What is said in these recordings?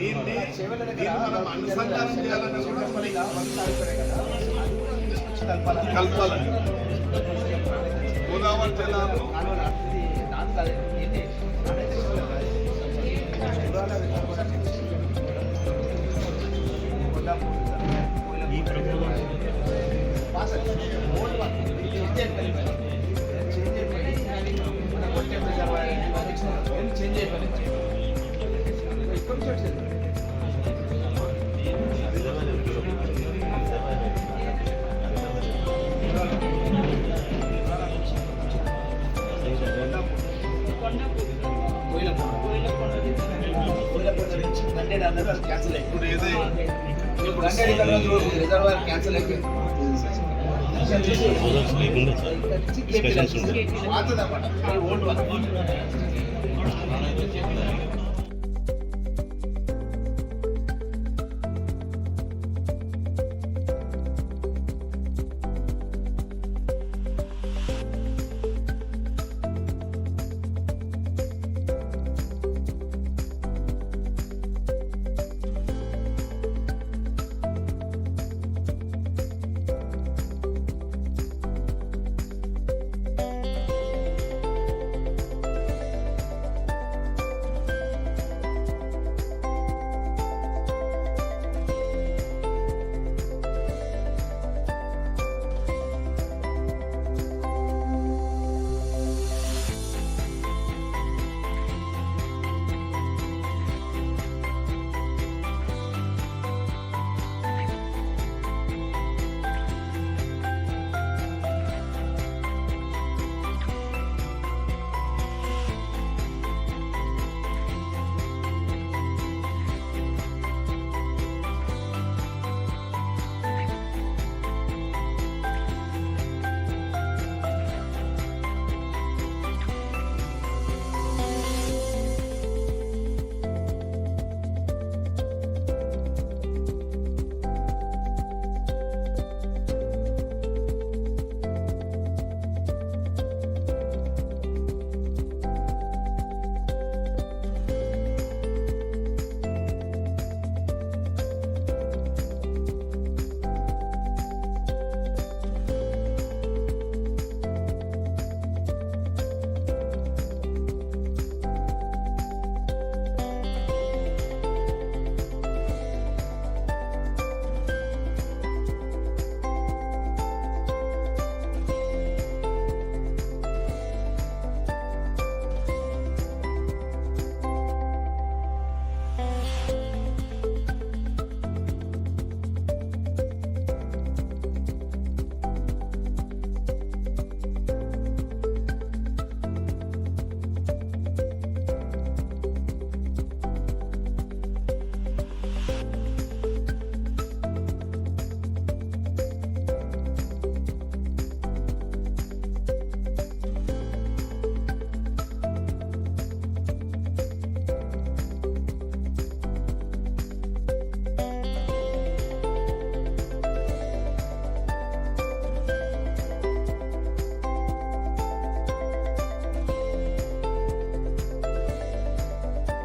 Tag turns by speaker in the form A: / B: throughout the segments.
A: దీన్ని దీన్ని మనం అనుసంధానం చేయాలన్న కూడా మరి కలపాలి గోదావరి జలాలు.
B: చేంజ్ అయిపోయింది రిజర్వాయర్ క్యాన్సిల్ అయిపోయింది
C: Discussions ఉంటాయి.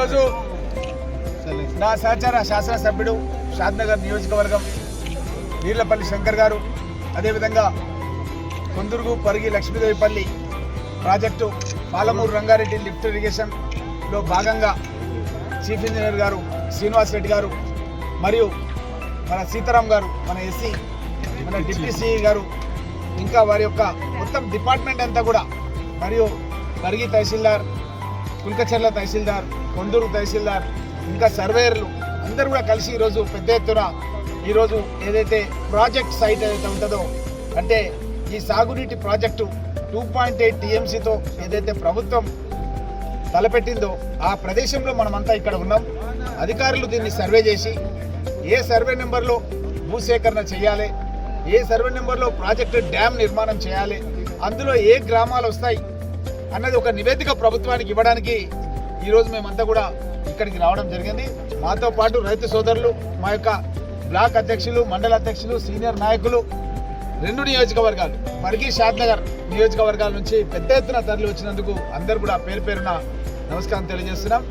D: ఈరోజు నా సహచార శాసనసభ్యుడు షాద్నగర్ నియోజకవర్గం నీర్లపల్లి శంకర్ గారు. అదేవిధంగా కొందుర్గు పరిగి లక్ష్మీదేవిపల్లి ప్రాజెక్టు పాలమూరు రంగారెడ్డి లిఫ్ట్ ఇరిగేషన్లో భాగంగా చీఫ్ ఇంజనీర్ గారు శ్రీనివాస్ రెడ్డి గారు మరియు మన సీతారాం గారు మన ఎస్సీ మన డిప్యూటీ సిఈ గారు ఇంకా వారి యొక్క మొత్తం డిపార్ట్మెంట్ అంతా కూడా మరియు పరిగి తహసీల్దార్ కుల్కచర్ల తహసీల్దార్ కొందూరు తహసీల్దార్ ఇంకా సర్వేయర్లు అందరూ కూడా కలిసి ఈరోజు పెద్ద ఎత్తున ఈరోజు ఏదైతే ప్రాజెక్ట్ సైట్ ఏదైతే ఉంటుందో అంటే ఈ సాగునీటి ప్రాజెక్టు టూ పాయింట్ ఎయిట్ టీఎంసీతో ఏదైతే ప్రభుత్వం తలపెట్టిందో ఆ ప్రదేశంలో మనమంతా ఇక్కడ ఉన్నాం. అధికారులు దీన్ని సర్వే చేసి ఏ సర్వే నెంబర్లో భూసేకరణ చేయాలి ఏ సర్వే నెంబర్లో ప్రాజెక్టు డ్యామ్ నిర్మాణం చేయాలి అందులో ఏ గ్రామాలు వస్తాయి అన్నది ఒక నివేదిక ప్రభుత్వానికి ఇవ్వడానికి ఈరోజు మేమంతా కూడా ఇక్కడికి రావడం జరిగింది. మాతో పాటు రైతు సోదరులు మా యొక్క బ్లాక్ అధ్యక్షులు మండల అధ్యక్షులు సీనియర్ నాయకులు రెండు నియోజకవర్గాలు పరిగి షాద్నగర్ నియోజకవర్గాల నుంచి పెద్ద ఎత్తున తరలి వచ్చినందుకు అందరు కూడా పేరు పేరున నమస్కారం తెలియజేస్తున్నాం.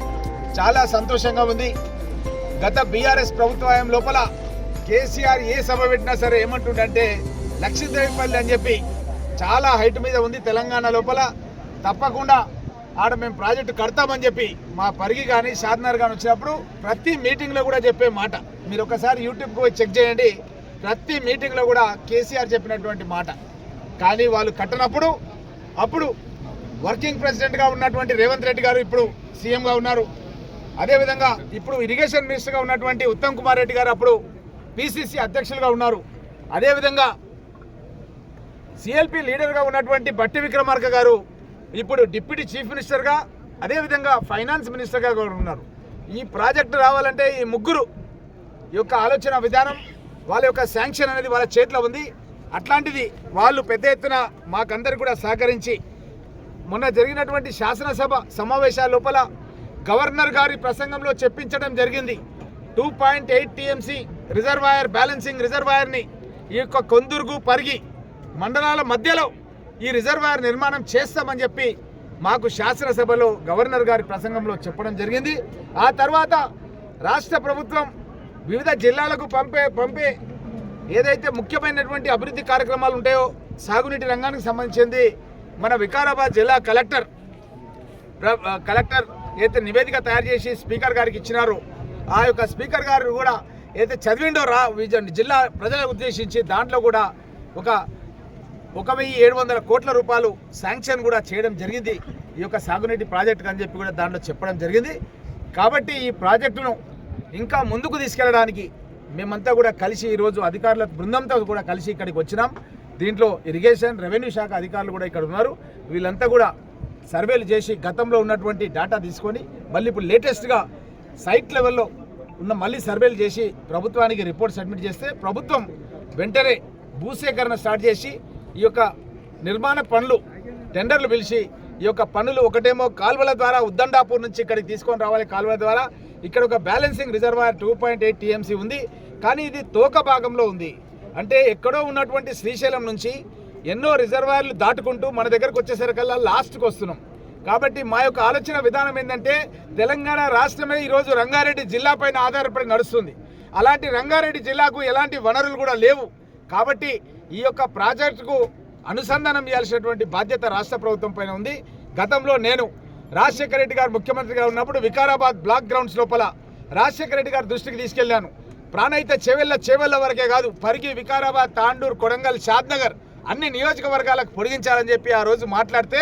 D: చాలా సంతోషంగా ఉంది. గత బీఆర్ఎస్ ప్రభుత్వం లోపల కేసీఆర్ ఏ సభ పెట్టినా సరే ఏమంటుండంటే లక్ష్మీదేవిపల్లి అని చెప్పి చాలా హైట్ మీద ఉంది తెలంగాణ లోపల. తప్పకుండా ఆడ మేము ప్రాజెక్టు కడతామని చెప్పి మా పరిగి కానీ షాద్నగర్ కానీ వచ్చినప్పుడు ప్రతి మీటింగ్లో కూడా చెప్పే మాట. మీరు ఒకసారి యూట్యూబ్కి పోయి చెక్ చేయండి. ప్రతి మీటింగ్లో కూడా కేసీఆర్ చెప్పినటువంటి మాట. కానీ వాళ్ళు కట్టనప్పుడు అప్పుడు వర్కింగ్ ప్రెసిడెంట్గా ఉన్నటువంటి రేవంత్ రెడ్డి గారు ఇప్పుడు సీఎంగా ఉన్నారు. అదేవిధంగా ఇప్పుడు ఇరిగేషన్ మినిస్టర్గా ఉన్నటువంటి ఉత్తమ్ కుమార్ రెడ్డి గారు అప్పుడు పిసిసి అధ్యక్షులుగా ఉన్నారు. అదేవిధంగా సిఎల్పి లీడర్గా ఉన్నటువంటి బట్టి విక్రమార్క గారు ఇప్పుడు డిప్యూటీ చీఫ్ మినిస్టర్గా అదేవిధంగా ఫైనాన్స్ మినిస్టర్గా కూడా ఉన్నారు. ఈ ప్రాజెక్టు రావాలంటే ఈ ముగ్గురు యొక్క ఆలోచన విధానం వాళ్ళ యొక్క శాంక్షన్ అనేది వాళ్ళ చేతిలో ఉంది. అట్లాంటిది వాళ్ళు పెద్ద ఎత్తున మాకందరికి కూడా సహకరించి మొన్న జరిగినటువంటి శాసనసభ సమావేశాల లోపల గవర్నర్ గారి ప్రసంగంలో చెప్పించడం జరిగింది. Two point eight TMC reservoir balancing రిజర్వాయర్ని ఈ యొక్క కొందుర్గు పరిగి మండలాల మధ్యలో ఈ రిజర్వాయర్ నిర్మాణం చేస్తామని చెప్పి మాకు శాసనసభలో గవర్నర్ గారి ప్రసంగంలో చెప్పడం జరిగింది. ఆ తర్వాత రాష్ట్ర ప్రభుత్వం వివిధ జిల్లాలకు పంపే పంపే ఏదైతే ముఖ్యమైనటువంటి అభివృద్ధి కార్యక్రమాలు ఉంటాయో సాగునీటి రంగానికి సంబంధించింది మన వికారాబాద్ జిల్లా కలెక్టర్ ప్ర- కలెక్టర్ ఏదైతే నివేదిక తయారు చేసి స్పీకర్ గారికి ఇచ్చినారో ఆ యొక్క స్పీకర్ గారు కూడా ఏదైతే చదివిండో రా జిల్లా ప్రజలకు ఉద్దేశించి దాంట్లో కూడా ఒక ఒక వెయ్యి ఏడు వందల కోట్ల రూపాయలు శాంక్షన్ కూడా చేయడం జరిగింది. ఈ యొక్క సాగునీటి ప్రాజెక్టు అని చెప్పి కూడా దాంట్లో చెప్పడం జరిగింది. కాబట్టి ఈ ప్రాజెక్టును ఇంకా ముందుకు తీసుకెళ్ళడానికి మేమంతా కూడా కలిసి ఈరోజు అధికారుల బృందంతో కూడా కలిసి ఇక్కడికి వచ్చినాం. దీంట్లో ఇరిగేషన్ రెవెన్యూ శాఖ అధికారులు కూడా ఇక్కడ ఉన్నారు. వీళ్ళంతా కూడా సర్వేలు చేసి గతంలో ఉన్నటువంటి డేటా తీసుకొని మళ్ళీ ఇప్పుడు లేటెస్ట్గా సైట్ లెవెల్లో ఉన్న మళ్ళీ సర్వేలు చేసి ప్రభుత్వానికి రిపోర్ట్ సబ్మిట్ చేస్తే ప్రభుత్వం వెంటనే భూసేకరణ స్టార్ట్ చేసి ఈ యొక్క నిర్మాణ పనులు టెండర్లు పిలిచి ఈ యొక్క పనులు ఒకటేమో కాలువల ద్వారా ఉద్దండాపూర్ నుంచి ఇక్కడికి తీసుకొని రావాలి కాలువల ద్వారా. ఇక్కడ ఒక balancing reservoir two point eight TMC ఉంది. కానీ ఇది తోక భాగంలో ఉంది. అంటే ఎక్కడో ఉన్నటువంటి శ్రీశైలం నుంచి ఎన్నో రిజర్వాయర్లు దాటుకుంటూ మన దగ్గరకు వచ్చేసరికల్లా లాస్ట్కి వస్తున్నాం. కాబట్టి మా యొక్క ఆలోచన విధానం ఏంటంటే తెలంగాణ రాష్ట్రమే ఈరోజు రంగారెడ్డి జిల్లా పైన ఆధారపడి నడుస్తుంది. అలాంటి రంగారెడ్డి జిల్లాకు ఎలాంటి వనరులు కూడా లేవు. కాబట్టి ఈ యొక్క ప్రాజెక్టుకు అనుసంధానం చేయాల్సినటువంటి బాధ్యత రాష్ట్ర ప్రభుత్వం పైన ఉంది. గతంలో నేను రాజశేఖర రెడ్డి గారు ముఖ్యమంత్రిగా ఉన్నప్పుడు వికారాబాద్ బ్లాక్ గ్రౌండ్స్ లోపల రాజశేఖర రెడ్డి గారి దృష్టికి తీసుకెళ్ళాను ప్రాణహిత చేవెళ్ళ చేవెళ్ళ వరకే కాదు పరిగి వికారాబాద్ తాండూర్ కొడంగల్ షాద్నగర్ అన్ని నియోజకవర్గాలకు పొడిగించాలని చెప్పి ఆ రోజు మాట్లాడితే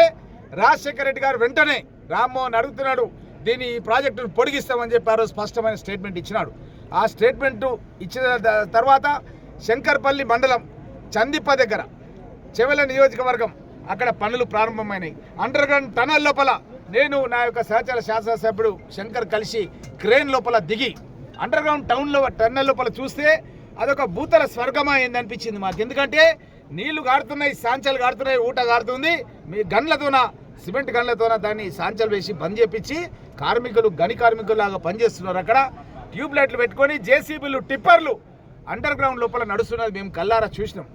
D: రాజశేఖర రెడ్డి గారు వెంటనే రామ్మోహన్ అడుగుతున్నాడు దీన్ని ఈ ప్రాజెక్టును పొడిగిస్తామని చెప్పి ఆ రోజు స్పష్టమైన స్టేట్మెంట్ ఇచ్చినాడు. ఆ స్టేట్మెంట్ ఇచ్చిన తర్వాత శంకర్పల్లి మండలం చందిప్ప దగ్గర చెవెల నియోజకవర్గం. అక్కడ పనులు ప్రారంభమైనాయి. అండర్ గ్రౌండ్ టనల్ లోపల నేను నా యొక్క సహచర శాసనసభ్యుడు శంకర్ కలిసి క్రేన్ లోపల దిగి అండర్ గ్రౌండ్ టౌన్లో టన్నెల్ లోపల చూస్తే అదొక భూతల స్వర్గమా అయింది అనిపించింది మాకు. ఎందుకంటే నీళ్ళు గారుతున్నాయి సాంచలు గారుతున్నాయి ఊట గారుతుంది. మీ గన్లతోన సిమెంట్ గన్లతోన దాన్ని సాంచలు వేసి బంద్ చేపించి కార్మికులు గని కార్మికులాగా పనిచేస్తున్నారు అక్కడ. ట్యూబ్ లైట్లు పెట్టుకొని జేసీబీలు టిప్పర్లు అండర్ గ్రౌండ్ లోపల నడుస్తున్నది మేము కల్లారా చూసినాం.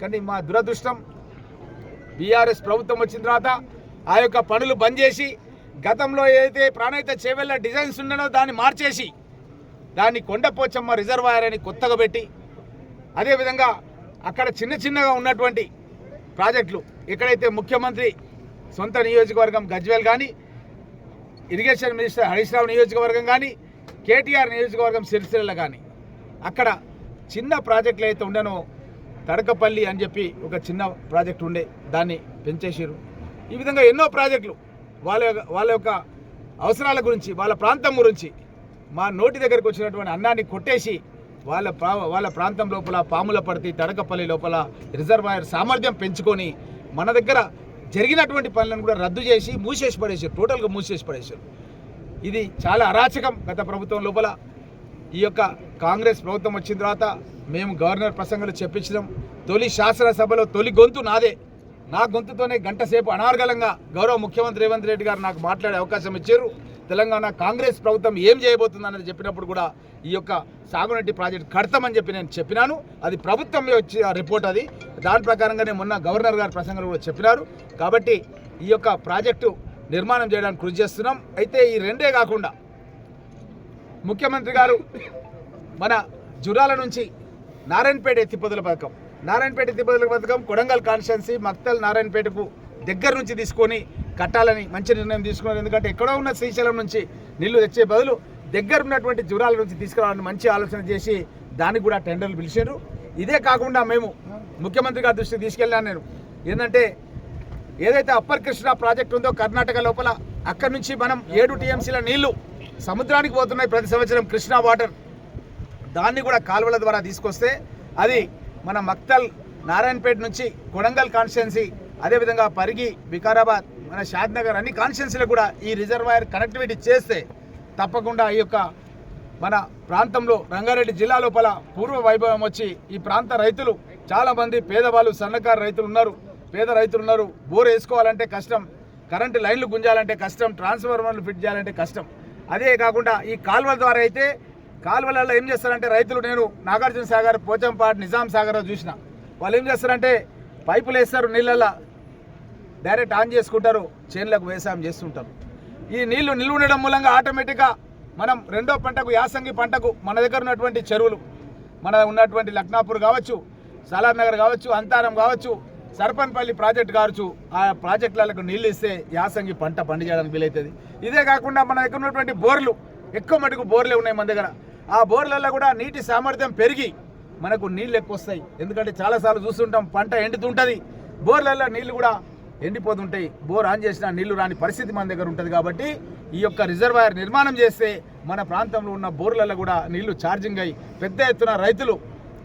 D: కానీ మా దురదృష్టం బీఆర్ఎస్ ప్రభుత్వం వచ్చిన తర్వాత ఆ యొక్క పనులు బంద్ చేసి గతంలో ఏదైతే ప్రాణహిత చేవెళ్ళ డిజైన్స్ ఉండనో దాన్ని మార్చేసి దాన్ని కొండపోచమ్మ రిజర్వాయర్ అని కొత్తగా పెట్టి అదేవిధంగా అక్కడ చిన్న చిన్నగా ఉన్నటువంటి ప్రాజెక్టులు ఎక్కడైతే ముఖ్యమంత్రి సొంత నియోజకవర్గం గజ్వేల్ కానీ ఇరిగేషన్ మినిస్టర్ హరీష్ రావు నియోజకవర్గం కానీ కేటీఆర్ నియోజకవర్గం సిరిసిల్ల కానీ అక్కడ చిన్న ప్రాజెక్టులు అయితే ఉండేనో తడకపల్లి అని చెప్పి ఒక చిన్న ప్రాజెక్ట్ ఉండే దాన్ని పెంచేసారు ఈ విధంగా ఎన్నో ప్రాజెక్టులు వాళ్ళ యొక్క వాళ్ళ యొక్క అవసరాల గురించి వాళ్ళ ప్రాంతం గురించి మా నోటి దగ్గరకు వచ్చినటువంటి అన్నాన్ని కొట్టేసి వాళ్ళ ప్రా వాళ్ళ ప్రాంతం లోపల పాముల పడితే తడకపల్లి లోపల రిజర్వాయర్ సామర్థ్యం పెంచుకొని మన దగ్గర జరిగినటువంటి పనులను కూడా రద్దు చేసి మూసేసి పడేసారు టోటల్గా మూసేసి పడేసారు ఇది చాలా అరాచకం గత ప్రభుత్వం లోపల. ఈ యొక్క కాంగ్రెస్ ప్రభుత్వం వచ్చిన తర్వాత మేము గవర్నర్ ప్రసంగాలు చెప్పించడం తొలి శాసనసభలో తొలి గొంతు నాదే. నా గొంతుతోనే గంట సేపు అనార్గలంగా గౌరవ ముఖ్యమంత్రి రేవంత్ రెడ్డి గారు నాకు మాట్లాడే అవకాశం ఇచ్చారు. తెలంగాణ కాంగ్రెస్ ప్రభుత్వం ఏం చేయబోతుంది అనేది చెప్పినప్పుడు కూడా ఈ యొక్క సాగునీటి ప్రాజెక్ట్ కడతామని చెప్పి నేను చెప్పినాను. అది ప్రభుత్వం వచ్చి ఆ రిపోర్ట్ అది. దాని ప్రకారంగానే మొన్న గవర్నర్ గారి ప్రసంగంలో కూడా చెప్పినారు. కాబట్టి ఈ యొక్క ప్రాజెక్టు నిర్మాణం చేయడానికి కృషి చేస్తున్నాం. అయితే ఈ రెండే కాకుండా ముఖ్యమంత్రి గారు మన జురాల నుంచి నారాయణపేట ఎత్తిపోతుల పథకం. నారాయణపేట ఎత్తిపోతుల పథకం కొడంగల్ కాన్స్టిట్యున్సీ మక్తల్ నారాయణపేటకు దగ్గర నుంచి తీసుకొని కట్టాలని మంచి నిర్ణయం తీసుకున్నారు. ఎందుకంటే ఎక్కడో ఉన్న శ్రీశైలం నుంచి నీళ్ళు తెచ్చే బదులు దగ్గర ఉన్నటువంటి జురాల నుంచి తీసుకురావాలని మంచి ఆలోచన చేసి దానికి కూడా టెండర్లు పిలిచారు. ఇదే కాకుండా మేము ముఖ్యమంత్రి గారి దృష్టికి తీసుకెళ్ళాను నేను ఏంటంటే ఏదైతే అప్పర్ కృష్ణ ప్రాజెక్ట్ ఉందో కర్ణాటక లోపల అక్కడి నుంచి మనం ఏడు టీఎంసీల నీళ్ళు సముద్రానికి పోతున్నాయి ప్రతి సంవత్సరం కృష్ణా వాటర్. దాన్ని కూడా కాలువల ద్వారా తీసుకొస్తే అది మన మక్తల్ నారాయణపేట నుంచి కొడంగల్ కాన్స్టిట్యున్సీ అదేవిధంగా పరిగి వికారాబాద్ మన షాద్నగర్ అన్ని కాన్స్టిట్యున్సీలకు కూడా ఈ రిజర్వాయర్ కనెక్టివిటీ చేస్తే తప్పకుండా ఈ యొక్క మన ప్రాంతంలో రంగారెడ్డి జిల్లా లోపల పూర్వ వైభవం వచ్చి ఈ ప్రాంత రైతులు చాలామంది పేదవాళ్ళు సన్నకారు రైతులు ఉన్నారు. పేద రైతులు ఉన్నారు. బోర్ వేసుకోవాలంటే కష్టం. కరెంటు లైన్లు గుంజాలంటే కష్టం. ట్రాన్స్ఫార్మర్లు ఫిట్ చేయాలంటే కష్టం. అదే కాకుండా ఈ కాలువల ద్వారా అయితే కాలువలలో ఏం చేస్తారంటే రైతులు నేను నాగార్జున సాగర్ పోచంపాట్ నిజాం సాగర్ చూసిన. వాళ్ళు ఏం చేస్తారంటే పైపులు వేస్తారు నీళ్ళల్లో. డైరెక్ట్ ఆన్ చేసుకుంటారు చేనులకు వ్యవసాయం చేస్తుంటారు. ఈ నీళ్ళు నిల్వ ఉండడం మూలంగా ఆటోమేటిక్గా మనం రెండో పంటకు యాసంగి పంటకు మన దగ్గర ఉన్నటువంటి చెరువులు మన ఉన్నటువంటి లక్నాపూర్ కావచ్చు సాలార్ నగర్ కావచ్చు అంతారం కావచ్చు సర్పన్పల్లి ప్రాజెక్ట్ కావచ్చు ఆ ప్రాజెక్టులకు నీళ్ళు ఇస్తే యాసంగి పంట పండించడానికి వీలవుతుంది ఇదే కాకుండా మన దగ్గర ఉన్నటువంటి బోర్లు ఎక్కువ మటుకు బోర్లే ఉన్నాయి మన దగ్గర. ఆ బోర్లలో కూడా నీటి సామర్థ్యం పెరిగి మనకు నీళ్ళు ఎక్కువ వస్తాయి ఎందుకంటే చాలాసార్లు చూస్తుంటాం పంట ఎండుతుంటుంది. బోర్లలో నీళ్ళు కూడా ఎండిపోతుంటాయి. బోర్ ఆన్ చేసినా నీళ్ళు రాని పరిస్థితి మన దగ్గర ఉంటుంది కాబట్టి ఈ యొక్క రిజర్వాయర్ నిర్మాణం చేస్తే మన ప్రాంతంలో ఉన్న బోర్లలో కూడా నీళ్ళు ఛార్జింగ్ అయ్యి పెద్ద ఎత్తున రైతులు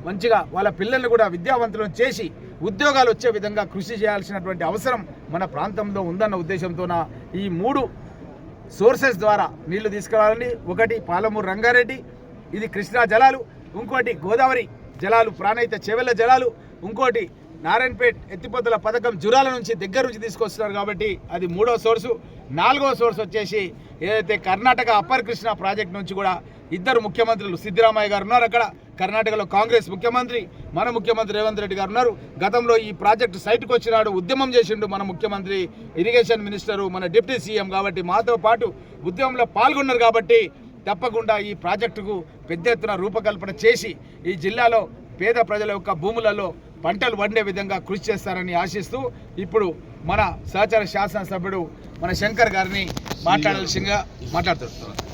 D: మంచిగా వాళ్ళ పిల్లల్ని కూడా విద్యావంతులను చేసి ఉద్యోగాలు వచ్చే విధంగా కృషి చేయాల్సినటువంటి అవసరం మన ప్రాంతంలో ఉందన్న ఉద్దేశంతోన ఈ మూడు సోర్సెస్ ద్వారా నీళ్ళు తీసుకురావాలని ఒకటి పాలమూరు రంగారెడ్డి ఇది కృష్ణా జలాలు ఇంకోటి గోదావరి జలాలు ప్రాణయిత చెవెళ్ళ జలాలు ఇంకోటి నారాయణపేట్ ఎత్తిపోతల పథకం జురాల నుంచి దగ్గర నుంచి తీసుకొస్తున్నారు కాబట్టి అది మూడో సోర్సు. నాలుగో సోర్స్ వచ్చేసి ఏదైతే కర్ణాటక అప్పర్ కృష్ణ ప్రాజెక్ట్ నుంచి కూడా ఇద్దరు ముఖ్యమంత్రులు సిద్ధరామయ్య గారు ఉన్నారు అక్కడ. కర్ణాటకలో కాంగ్రెస్ ముఖ్యమంత్రి మన ముఖ్యమంత్రి రేవంత్ రెడ్డి గారు ఉన్నారు. గతంలో ఈ ప్రాజెక్టు సైట్కి వచ్చినాడు ఉద్యమం చేసిండు మన ముఖ్యమంత్రి ఇరిగేషన్ మినిస్టరు మన డిప్యూటీ సీఎం కాబట్టి మాతో పాటు ఉద్యమంలో పాల్గొన్నారు కాబట్టి తప్పకుండా ఈ ప్రాజెక్టుకు పెద్ద ఎత్తున రూపకల్పన చేసి ఈ జిల్లాలో పేద ప్రజల యొక్క భూములలో పంటలు వండే విధంగా కృషి చేస్తారని ఆశిస్తూ ఇప్పుడు మన సహచార శాసనసభ్యుడు మన శంకర్ గారిని మాట్లాడాల్సిందిగా మాట్లాడుతున్నారు